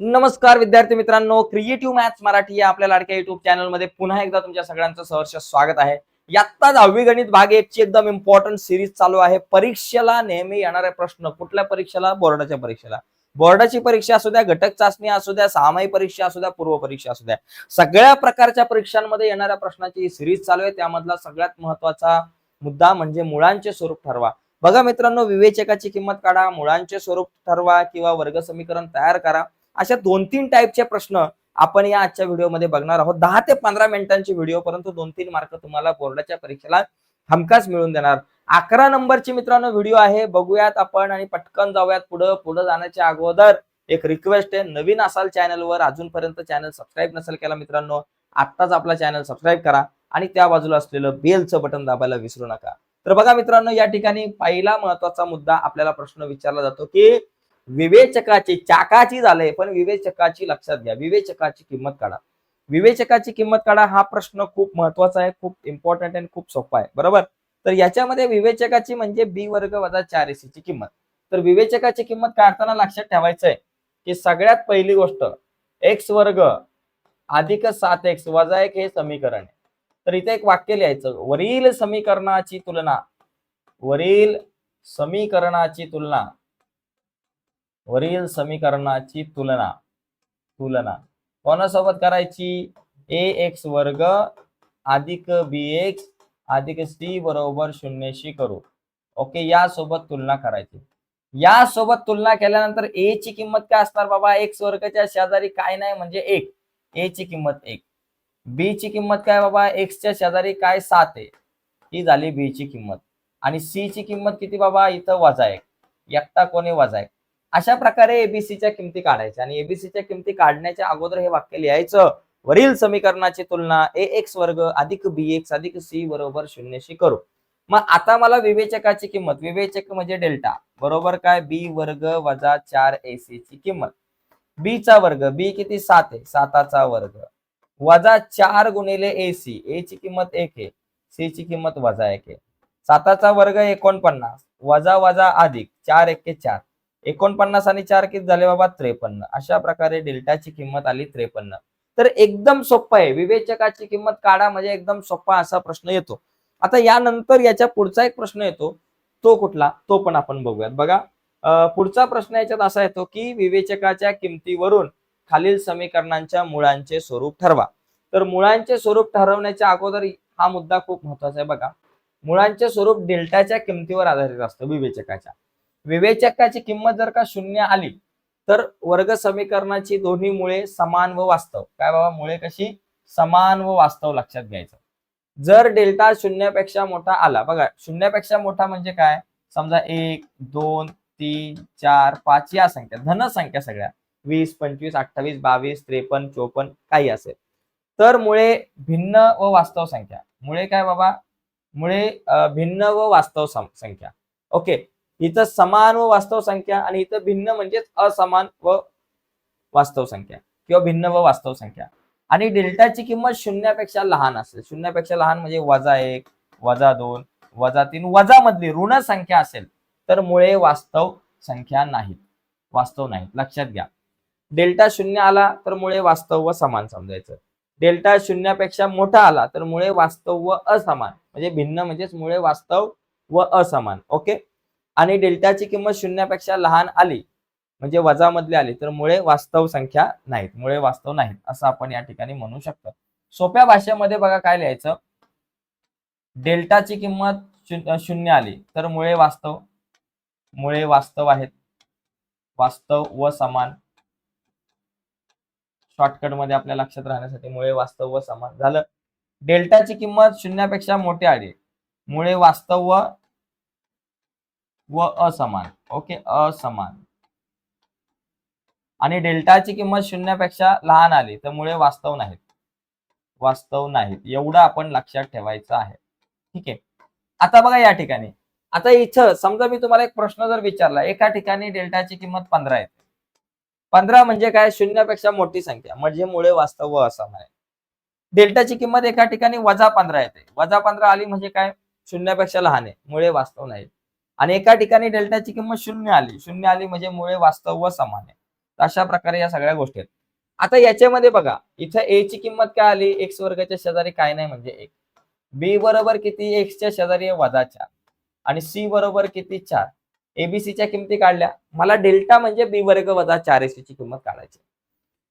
नमस्कार विद्यार्थी मित्रांनो क्रिएटिव्ह मॅथ्स मराठी या आपल्या लाडक्या युट्यूब चॅनलमध्ये पुन्हा एकदा तुमच्या सगळ्यांचं सहर्ष स्वागत आहे. यात्ता दहावी गणित भाग एक ची एकदम इम्पॉर्टंट सिरीज चालू आहे. परीक्षेला नेहमी येणारे प्रश्न कुठल्या परीक्षेला? बोर्डाच्या परीक्षेला. बोर्डाची परीक्षा असू द्या घटक चाचणी असू द्या सहामाही परीक्षा असू द्या पूर्व परीक्षा असू द्या. सगळ्या प्रकारच्या परीक्षांमध्ये येणाऱ्या प्रश्नाची सिरीज चालू आहे. त्यामधला सगळ्यात महत्त्वाचा मुद्दा म्हणजे मुळांचे स्वरूप ठरवा. बघा मित्रांनो विवेचकाची किंमत काढा मुळांचे स्वरूप ठरवा किंवा वर्ग समीकरण तयार करा. अशा दोन तीन टाईपचे प्रश्न आपण या आजच्या व्हिडिओमध्ये बघणार आहोत. दहा ते पंधरा मिनिटांची व्हिडिओ परंतु दोन तीन मार्क तुम्हाला बोर्डाच्या परीक्षेला हमखास मिळून देणार. अकरा नंबरची मित्रांनो व्हिडिओ आहे. बघूयात आपण आणि पटकन जाऊयात पुढं. पुढे जाण्याच्या अगोदर एक रिक्वेस्ट आहे. नवीन असाल चॅनलवर अजूनपर्यंत चॅनल सबस्क्राईब नसेल केला मित्रांनो आत्ताच आपला चॅनल सबस्क्राईब करा आणि त्या बाजूला असलेलं बेलचं बटन दाबायला विसरू नका. तर बघा मित्रांनो या ठिकाणी पहिला महत्त्वाचा मुद्दा आपल्याला प्रश्न विचारला जातो की विवेचकाची चाकाची झालंय पण विवेचकाची लक्षात घ्या. विवेचकाची किंमत काढा. विवेचकाची किंमत काढा हा प्रश्न खूप महत्त्वाचा आहे खूप इम्पॉर्टंट आणि खूप सोपा आहे. बरोबर? तर याच्यामध्ये विवेचकाची म्हणजे बी वर्ग वजा चार एसी ची किंमत. तर विवेचकाची किंमत काढताना लक्षात ठेवायचं आहे की सगळ्यात पहिली गोष्ट एक्स वर्ग अधिक सात एक्स वजा एक हे समीकरण आहे. तर इथे एक वाक्य लिहायचं. वरील समीकरणाची तुलना वरील समीकरणाची तुलना वरील समीकरणाची तुलना तुलना. कोणासोबत करायची? ए एक्स वर्ग अधिक बी एक्स अधिक सी बरोबर शून्यशी करू. ओके यासोबत तुलना करायची. यासोबत तुलना केल्यानंतर ए ची किंमत काय असणार बाबा? एक्स वर्गच्या शेजारी काय नाही म्हणजे एक. ए ची किंमत एक. बी ची किंमत काय बाबा? एक्सच्या शेजारी काय? सात आहे. ही झाली बी ची किंमत. आणि सी ची किंमत किती बाबा? इथं वजा एक. एकटा कोणी वजा एक. अशा प्रकारे एबीसीच्या किमती काढायच्या. आणि एबीसीच्या किमती काढण्याच्या अगोदर हे वाक्य लिहायचं. वरील समीकरणाची तुलना ए एक्स वर्ग अधिक बी एक्स अधिक सी बरोबर शून्यशी करू. मग आता मला विवेचकाची किंमत. विवेचक म्हणजे डेल्टा. बरोबर काय? बी वर्ग वजा चार ए सी ची किंमत. बी चा वर्ग. बी किती? सात आहे. साताचा वर्ग. वजा चार गुणिले ए सी ए ची किंमत एक आहे. सी ची किंमत वजा एक आहे. साताचा वर्ग एकोणपन्नास. वजा वजा अधिक चार एके चार. एकोणपन्नास आणि चार किती झाले बाबा? त्रेपन्न. अशा प्रकारे डेल्टाची किंमत आली त्रेपन्न. तर एकदम सोपं आहे. विवेचकाची किंमत काढा म्हणजे एकदम सोपा असा प्रश्न येतो. आता यानंतर याच्या पुढचा एक प्रश्न येतो. तो कुठला? तो पण आपण बघूयात. बघा पुढचा प्रश्न याच्यात असा येतो की विवेचकाच्या किमतीवरून खालील समीकरणांच्या मुळांचे स्वरूप ठरवा. तर मुळांचे स्वरूप ठरवण्याच्या अगोदर हा मुद्दा खूप महत्त्वाचा आहे बघा. मुळांचे स्वरूप डेल्टाच्या किमतीवर आधारित असतं विवेचकाच्या. विवेचकाची किंमत जर का शून्य आली तर वर्ग समीकरणाची दोन्ही मुळे समान व वास्तव. काय बाबा? मुळे कशी? समान व वास्तव लक्षात घ्यायचं. जर डेल्टा शून्यापेक्षा मोठा आला बघा शून्यापेक्षा मोठा म्हणजे काय? समजा एक दोन तीन चार पाच या संख्या धन संख्या सगळ्या वीस पंचवीस अठ्ठावीस बावीस त्रेपन्न चोपन्न काही असेल. तर मुळे भिन्न व वास्तव संख्या. मुळे काय बाबा? मुळे भिन्न व वास्तव सं- संख्या. ओके. इथं समान व वास्तव संख्या आणि इथं भिन्न म्हणजेच असमान व वास्तव संख्या किंवा भिन्न व वास्तव संख्या. आणि डेल्टाची किंमत शून्यापेक्षा लहान असेल. शून्यापेक्षा लहान म्हणजे वजा एक वजा दोन वजा तीन वजा मधली ऋण संख्या असेल तर मुळे वास्तव संख्या नाहीत. वास्तव नाहीत. लक्षात घ्या. डेल्टा शून्य आला तर मुळे वास्तव व समान समजायचं. डेल्टा शून्यापेक्षा मोठा आला तर मुळे वास्तव व असमान. म्हणजे भिन्न म्हणजेच मुळे वास्तव व असमान. ओके? आणि डेल्टाची किंमत शून्यापेक्षा लहान आली म्हणजे वजामधली आली तर मुळे वास्तव संख्या नाहीत मुळे वास्तव नाहीत असं आपण या ठिकाणी म्हणू शकतो. सोप्या भाषेमध्ये बघा काय लिहायचं? डेल्टाची किंमत शून्य शून्य आली तर मुळे वास्तव मुळे वास्तव आहेत. वास्तव व समान. शॉर्टकटमध्ये आपल्या लक्षात राहण्यासाठी मुळे वास्तव व समान. झालं. डेल्टाची किंमत शून्यापेक्षा मोठी आली मुळे वास्तव व व असमान. ओके असमान. आणि डेल्टाची किंमत शून्यापेक्षा लहान आली तर मुळे वास्तव नाहीत. वास्तव नाहीत. एवढं आपण लक्षात ठेवायचं आहे. ठीक आहे. आता बघा या ठिकाणी. आता इथं समजा मी तुम्हाला एक प्रश्न जर विचारला एका ठिकाणी डेल्टाची किंमत पंधरा येते पंधरा म्हणजे काय? शून्यापेक्षा मोठी संख्या. म्हणजे मुळे वास्तव व असमान आहे. डेल्टाची किंमत एका ठिकाणी वजा पंधरा येते. वजा पंधरा आली म्हणजे काय? शून्यापेक्षा लहान आहे. मुळे वास्तव नाही आणि एका ठिकाणी डेल्टाची किंमत शून्य आली. शून्य आली म्हणजे मुळे वास्तव व समान आहे. अशा प्रकारे या सगळ्या गोष्टी आहेत. आता याच्यामध्ये बघा इथं ए ची किंमत काय आली? एक्स वर्गाच्या शेजारी काय नाही म्हणजे एक. बी बरोबर किती? एक्सच्या शेजारी वजा चार. आणि सी बरोबर किती? चार. एबीसीच्या किमती काढल्या. मला डेल्टा म्हणजे बी वर्ग वजा चार एसी ची किंमत काढायची.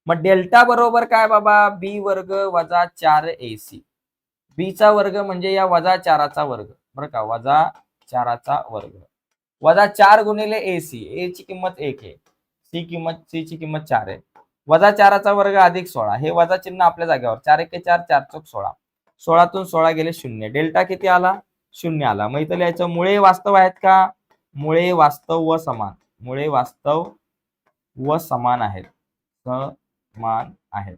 मग डेल्टा बरोबर काय बाबा? बी वर्ग वजा चार एसी बीचा वर्ग म्हणजे या वजा चाराचा वर्ग. बरं का? वजा चाराचा वर्ग. वजा चार गुणिले ए सी ए ची किंमत एक आहे. सी किंमत सी ची किंमत चार आहे. वजा चाराचा वर्ग अधिक सोळा. हे वजा चिन्ह आपल्या जागेवर. चार एक चार चार चौक सोळा. सोळातून सोळा गेले शून्य. डेल्टा किती आला? शून्य आला. मग इथं लिहायचं मुळे वास्तव आहेत का? मुळे वास्तव व समान. मुळे वास्तव व समान आहेत. समान आहेत.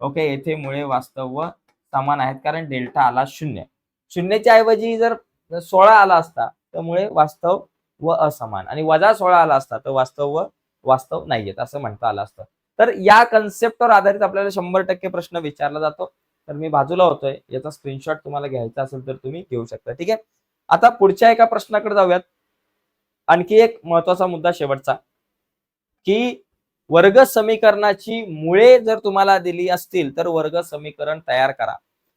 ओके येथे मुळे वास्तव व समान आहेत. कारण डेल्टा आला शून्य. शून्याच्या ऐवजी जर सोळा आला असता तर मुळे वास्तव व असमान. आणि वजा सोळा आला असता तर वास्तव व वास्तव नाहीयेत असं म्हणता आलं असतं. तर या कन्सेप्टवर आधारित आपल्याला शंभर टक्के प्रश्न विचारला जातो. तर मी बाजूला होतोय याचा स्क्रीनशॉट तुम्हाला घ्यायचा असेल तर तुम्ही घेऊ शकता ठीक आहे? आता पुढच्या एका प्रश्नाकडे जाऊयात. आणखी एक महत्त्वाचा मुद्दा शेवटचा की वर्ग समीकरणाची मुळे जर तुम्हाला दिली असतील तर वर्ग समीकरण तयार करा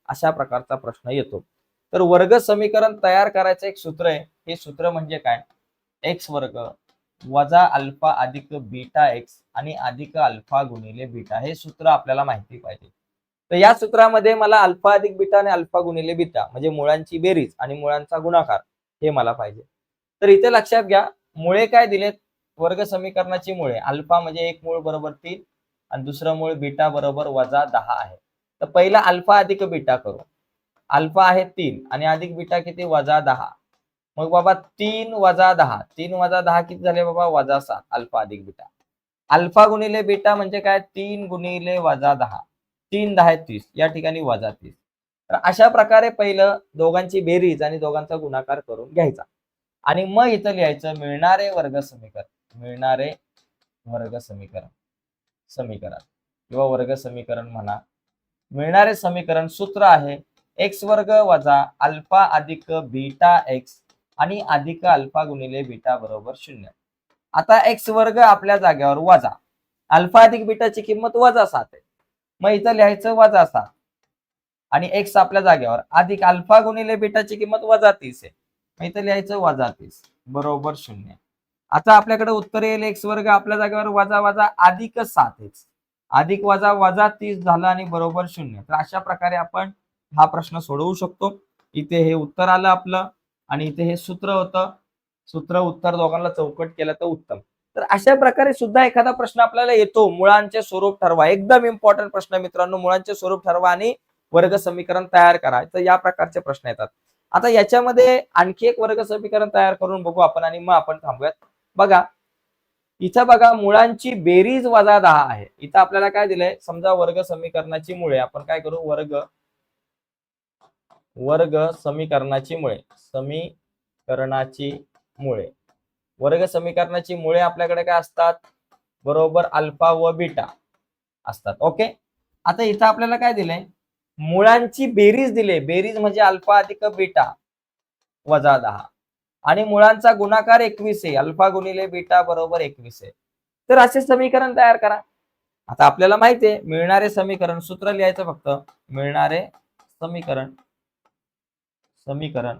अशा प्रकारचा प्रश्न येतो. तर वर्ग समीकरण तयार करायचं एक सूत्र आहे. हे सूत्र म्हणजे काय? एक्स वर्ग वजा अल्फा अधिक बीटा एक्स आणि अधिक अल्फा गुणिले बीटा. हे सूत्र आपल्याला माहिती पाहिजे. तर या सूत्रामध्ये मला अल्फा अधिक बीटा आणि अल्फा गुणिले बीटा म्हणजे मुळांची बेरीज आणि मुळांचा गुणाकार हे मला पाहिजे. तर इथे लक्षात घ्या मुळे काय दिलेत? वर्ग समीकरणाची मुळे. अल्फा म्हणजे एक मूळ बरोबर तीन आणि दुसरं मूळ बीटा बरोबर वजा दहा आहे. तर पहिला अल्फा अधिक बीटा करू. अल्फा आहे तीन आणि अधिक बीटा किती? वजा दहा. मग बाबा तीन वजा दहा. तीन वजा दहा किती झाले बाबा? वजा सात. अल्फा अधिक बीटा. अल्फा गुणिले बीटा म्हणजे काय? तीन गुणिले वजा दहा. तीन दहा तीस. या ठिकाणी वजा तीस. तर अशा प्रकारे पहिलं दोघांची बेरीज आणि दोघांचा गुणाकार करून घ्यायचा. आणि मग इथं लिहायचं मिळणारे वर्ग समीकरण. मिळणारे वर्ग समीकरण. समीकरण. किंवा वर्ग समीकरण म्हणा. मिळणारे समीकरण सूत्र आहे. एक्स वर्ग वजा अल्फा अधिक बीटा एक्स आणि अधिक अल्फा गुणिले बीटा बरोबर शून्य. आता एक्स वर्ग आपल्या जागेवर वजा. अल्फा अधिक बीटाची किंमत वजा सात आहे. मग इथं लिहायचं वजा सात. आणि एक्स आपल्या जागेवर अधिक अल्फा गुणिले बीटाची किंमत वजा तीस आहे. मग इथं लिहायचं वजा तीस बरोबर शून्य. आता आपल्याकडे उत्तर येईल एक्स वर्ग आपल्या जागेवर वजा वजा अधिक सात एक्स. अधिक वजा वजा तीस झालं आणि बरोबर शून्य. तर अशा प्रकारे आपण हा प्रश्न सोडवू शकतो. इथे हे उत्तर आलं आपलं आणि इथे हे सूत्र होतं. सूत्र उत्तर दोघांना चौकट केलं तर उत्तम. तर अशा प्रकारे सुद्धा एखादा प्रश्न आपल्याला येतो. मुळांचे स्वरूप ठरवा. एकदम इम्पॉर्टंट प्रश्न मित्रांनो. मुळांचे स्वरूप ठरवा आणि वर्ग समीकरण तयार करा. तर या प्रकारचे प्रश्न येतात. आता याच्यामध्ये आणखी एक वर्ग समीकरण तयार करून बघू आपण आणि मग आपण थांबूयात. बघा इथं बघा मुळांची बेरीज वजा दहा आहे. इथं आपल्याला काय दिलंय? समजा वर्ग समीकरणाची मुळे आपण काय करू? वर्ग वर्ग समीकरणाची मुळे. समीकरणाची मुळे. वर्ग समीकरणाची मुळे आपल्याकडे काय असतात? बरोबर अल्फा व बीटा असतात. ओके? आता इथं आपल्याला काय दिलंय? मुळांची बेरीज दिले बेरीज म्हणजे अल्फा अधिक बीटा वजा दहा. आणि मुळांचा गुणाकार एकवीस आहे. अल्फा गुणिले बीटा बरोबर एकवीस आहे. तर असे समीकरण तयार करा. आता आपल्याला माहिती आहे मिळणारे समीकरण सूत्र लिहायचं फक्त. मिळणारे समीकरण समीकरण.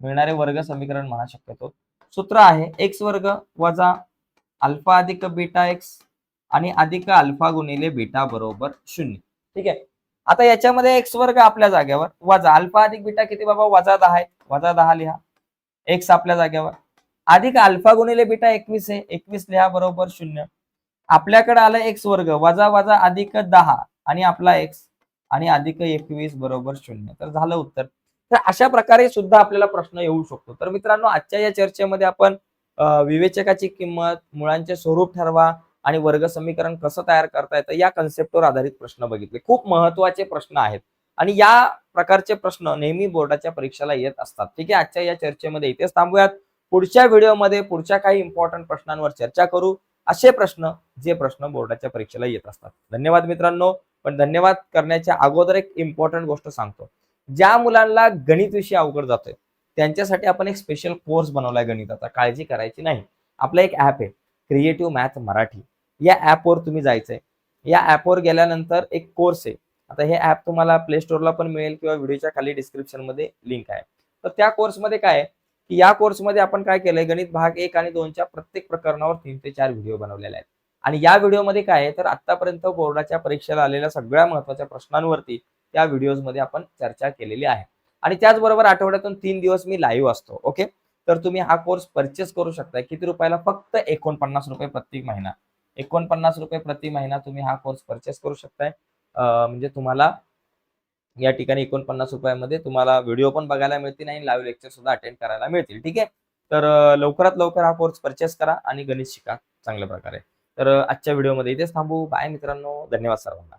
मिळणारे वर्ग समीकरण म्हणा शक्यतो. सूत्र आहे एक्स वर्ग वजा अल्फा अधिक बीटा एक्स आणि अधिक अल्फा गुणिले बीटा बरोबर शून्य. ठीक आहे? आता याच्यामध्ये एक्स वर्ग आपल्या जागेवर वजा अल्फा अधिक बीटा किती बाबा? वजा दहा आहे. वजा दहा लिहा. एक्स आपल्या जागेवर. अधिक अल्फा गुणिले बीटा एकवीस आहे. एकवीस लिहा बरोबर शून्य. आपल्याकडे आलं एक्स वर्ग वजा वजा अधिक दहा आणि आपला एक्स आणि अधिक एकवीस बरोबर शून्य. तर झालं उत्तर. तर अशा प्रकारे सुद्धा आपल्याला प्रश्न येऊ शकतो. तर मित्रांनो आजच्या या चर्चेमध्ये आपण विवेचकाची किंमत मुळांचे स्वरूप ठरवा आणि वर्ग समीकरण कसं तयार करता येतं या कन्सेप्टवर आधारित प्रश्न बघितले. खूप महत्त्वाचे प्रश्न आहेत. आणि या प्रकारचे प्रश्न नेहमी बोर्डाच्या परीक्षेला येत असतात. ठीक आहे? आजच्या या चर्चेमध्ये इथेच थांबूयात. पुढच्या व्हिडिओमध्ये पुढच्या काही इम्पॉर्टंट प्रश्नांवर चर्चा करू. असे प्रश्न जे प्रश्न बोर्डाच्या परीक्षेला येत असतात. धन्यवाद मित्रांनो. पण धन्यवाद करण्याच्या अगोदर एक इम्पॉर्टंट गोष्ट सांगतो. ज्या मुलांना गणित विषय अवघड जातोय त्यांच्यासाठी आपण एक स्पेशल कोर्स बनवलाय गणिताचा. काळजी करायची नाही. आपला एक ऍप आहे क्रिएटिव्ह मॅथ मराठी. या ऍपवर तुम्ही जायचंय. या ऍपवर गेल्यानंतर एक कोर्स आहे. आता हे ऍप तुम्हाला प्ले स्टोअरला पण मिळेल किंवा व्हिडिओच्या खाली डिस्क्रिप्शनमध्ये लिंक आहे. तर त्या कोर्समध्ये काय आहे? की या कोर्समध्ये आपण काय केलंय? गणित भाग एक आणि दोनच्या प्रत्येक प्रकरणावर तीन ते चार व्हिडिओ बनवलेले आहेत. आणि या व्हिडिओमध्ये काय आहे तर आतापर्यंत बोर्डाच्या परीक्षेला आलेल्या सगळ्या महत्त्वाच्या प्रश्नांवरती त्या व्हिडिओजमध्ये आपण चर्चा केलेली आहे. आणि त्याचबरोबर आठवड्यातून तीन दिवस मी लाईव्ह असतो ओके तर तुम्ही हा कोर्स परचेस करू शकता किती रुपयाला? फक्त एकोणपन्नास रुपये प्रति महिना. एकोणपन्नास रुपये प्रति महिना तुम्ही हा कोर्स परचेस करू शकताय. म्हणजे तुम्हाला या ठिकाणी एकोणपन्नास रुपयामध्ये तुम्हाला व्हिडिओ पण बघायला मिळतील आणि लाईव्ह लेक्चर सुद्धा अटेंड करायला मिळतील ठीक आहे? तर लवकरात लवकर हा कोर्स परचेस करा आणि गणित शिका चांगल्या प्रकारे. तर आजच्या व्हिडिओमध्ये इथेच थांबू. बाय मित्रांनो. धन्यवाद सर्वांना.